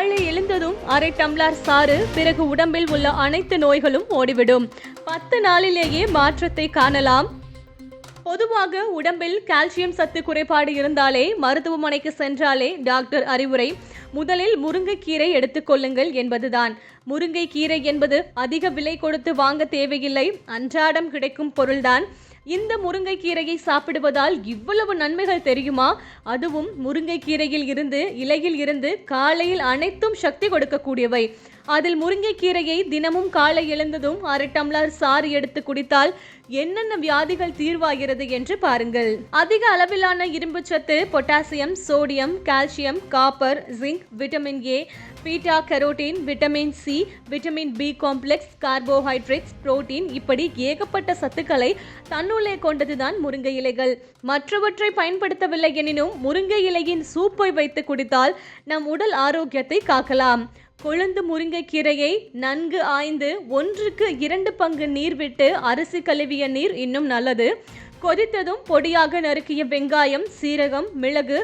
காலை எழுந்ததும் அரை டம்ளர் சாறு பிறகு உடம்பில் உள்ள அனைத்து நோய்களும் ஓடிவிடும். பத்து நாளிலேயே மாற்றத்தை காணலாம். பொதுவாக உடம்பில் கால்சியம் சத்து குறைபாடு இருந்தாலே மருத்துவமனைக்கு சென்றாலே டாக்டர் அறிவுரை முதலில் முருங்கைக்கீரை எடுத்துக்கொள்ளுங்கள் என்பதுதான். முருங்கைக்கீரை என்பது அதிக விலை கொடுத்து வாங்க தேவையில்லை அன்றாடம் கிடைக்கும் பொருள்தான். இந்த முருங்கைக்கீரையை சாப்பிடுவதால் இவ்வளவு நன்மைகள் தெரியுமா? அதுவும் முருங்கைக்கீரையில் இருந்து இலையில் இருந்து காலையில் அனைத்தும் சக்தி கொடுக்கக்கூடியவை. அதில் முருங்கைக்கீரையை தினமும் காலை எழுந்ததும் அரை டம்ளர் சாறு எடுத்து குடித்தால் என்னென்ன வியாதிகள் தீர்வாகிறது என்று பாருங்கள். அதிக அளவிலான இரும்பு சத்து potassium sodium calcium copper zinc vitamin A beta carotene vitamin C vitamin B complex carbohydrates protein இப்படி ஏகப்பட்ட சத்துக்களை தன்னுள்ளே கொண்டதுதான் முருங்கை இலைகள். மற்றவற்றை பயன்படுத்தவில்லை எனினும் முருங்கை இலையின் சூப்பை வைத்து குடித்தால் நம் உடல் ஆரோக்கியத்தை காக்கலாம். கொழுந்து முருங்கைக்கீரையை நன்கு ஆய்ந்து ஒன்றுக்கு இரண்டு பங்கு நீர் விட்டு அரிசி கழுவிய நீர் இன்னும் நல்லது. கொதித்ததும் பொடியாக நறுக்கிய வெங்காயம் சீரகம் மிளகு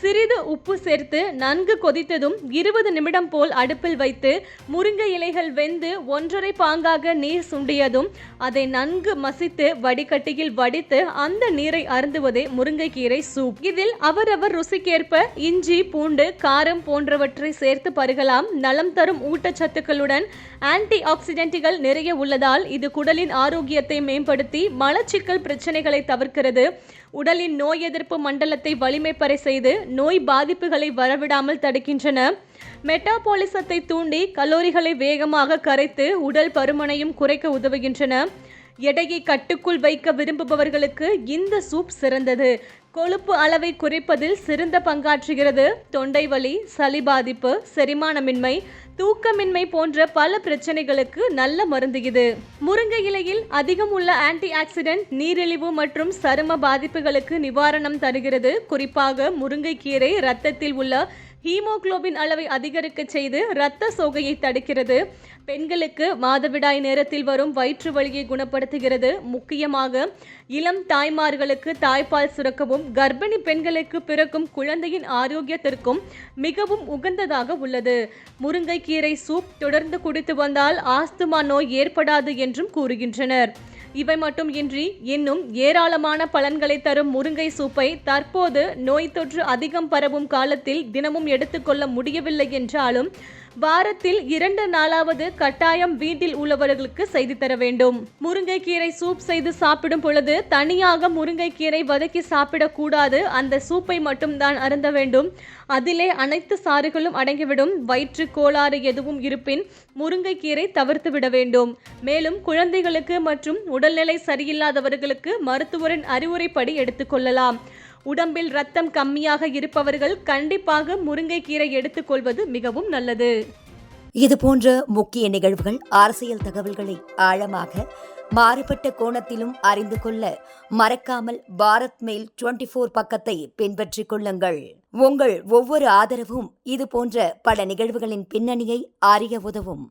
சிறிது உப்பு சேர்த்து நன்கு கொதித்ததும் இருபது நிமிடம் போல் அடுப்பில் வைத்து முருங்கை இலைகள் வெந்து ஒன்றரை பாங்காக நீர் சுண்டியதும் அதை நன்கு மசித்து வடிகட்டியில் வடித்து அந்த நீரை அருந்துவதே முருங்கைக்கீரை சூப். இதில் அவரவர் ருசிக்கேற்ப இஞ்சி பூண்டு காரம் போன்றவற்றை சேர்த்து பருகலாம். நலம் தரும் ஊட்டச்சத்துக்களுடன் ஆன்டி ஆக்சிடென்ட்டுகள் நிறைய உள்ளதால் இது குடலின் ஆரோக்கியத்தை மேம்படுத்தி மலச்சிக்கல் பிரச்சனைகளை தவிர்க்கிறது. உடலின் நோய் எதிர்ப்பு மண்டலத்தை வலிமைப்பறை செய்து நோய் பாதிப்புகளை வரவிடாமல் தடுக்கின்றன. மெட்டாபாலிசத்தை தூண்டி கலோரிகளை வேகமாக கரைத்து உடல் பருமனையும் குறைக்க உதவுகின்றன. எடையை கட்டுக்குள் வைக்க விரும்புபவர்களுக்கு இந்த சூப் சிறந்தது. கொழுப்பு அளவை குறைப்பதில் சிறந்த பங்காற்றுகிறது. தொண்டை வலி சளி பாதிப்பு செரிமானமின்மை தூக்கமின்மை போன்ற பல பிரச்சனைகளுக்கு நல்ல மருந்து இது. முருங்கை இலையில் அதிகம் உள்ள ஆன்டி ஆக்சிடென்ட் நீரிழிவு மற்றும் சரும பாதிப்புகளுக்கு நிவாரணம் தருகிறது. குறிப்பாக முருங்கைக்கீரை இரத்தத்தில் உள்ள ஹீமோகுளோபின் அளவை அதிகரிக்க செய்து இரத்த சோகையை தடுக்கிறது. பெண்களுக்கு மாதவிடாய் நேரத்தில் வரும் வயிற்று வலியை குணப்படுத்துகிறது. முக்கியமாக இளம் தாய்மார்களுக்கு தாய்ப்பால் சுரக்கவும் கர்ப்பிணி பெண்களுக்கு பிறக்கும் குழந்தையின் ஆரோக்கியத்திற்கும் மிகவும் உகந்ததாக உள்ளது. முருங்கைக்கீரை சூப் தொடர்ந்து குடித்து வந்தால் ஆஸ்துமா நோய் ஏற்படாது என்றும் கூறுகின்றனர். இவை மட்டும் இன்றி இன்னும் ஏராளமான பலன்களை தரும் முருங்கை சூப்பை தற்போது நோய் தொற்று அதிகம் பரவும் காலத்தில் தினமும் எடுத்துக்கொள்ள முடியவில்லை என்றாலும் வாரத்தில் இரண்டு நாளாவது கட்டாயம் வீட்டில் உள்ளவர்களுக்கு செய்து தர வேண்டும். முருங்கைக்கீரை சூப் செய்து சாப்பிடும் பொழுது தனியாக முருங்கைக்கீரை வதக்கி சாப்பிடக்கூடாது. அந்த சூப்பை மட்டும்தான் அருந்த வேண்டும். அதிலே அனைத்து சாறுகளும் அடங்கிவிடும். வயிற்று கோளாறு எதுவும் இருப்பின் முருங்கைக்கீரை தவிர்த்து விட வேண்டும். மேலும் குழந்தைகளுக்கு மற்றும் உடல்நிலை சரியில்லாதவர்களுக்கு மருத்துவரின் அறிவுரைப்படி எடுத்துக்கொள்ளலாம் உடம்பில் ரத்தம் கம்மியாக இருப்பவர்கள் கண்டிப்பாக முருங்கைக்கீரை எடுத்துக்கொள்வது மிகவும் நல்லது. இது போன்ற முக்கிய நிகழ்வுகள் அரசியல் தகவல்களை ஆழமாக மாறுபட்ட கோணத்திலும் அறிந்து கொள்ள மறக்காமல் பாரத் மெயில் டுவெண்டி ஃபோர் பக்கத்தை பின்பற்றிக் கொள்ளுங்கள். உங்கள் ஒவ்வொரு ஆதரவும் இது போன்ற பல நிகழ்வுகளின் பின்னணியை அறிய உதவும்.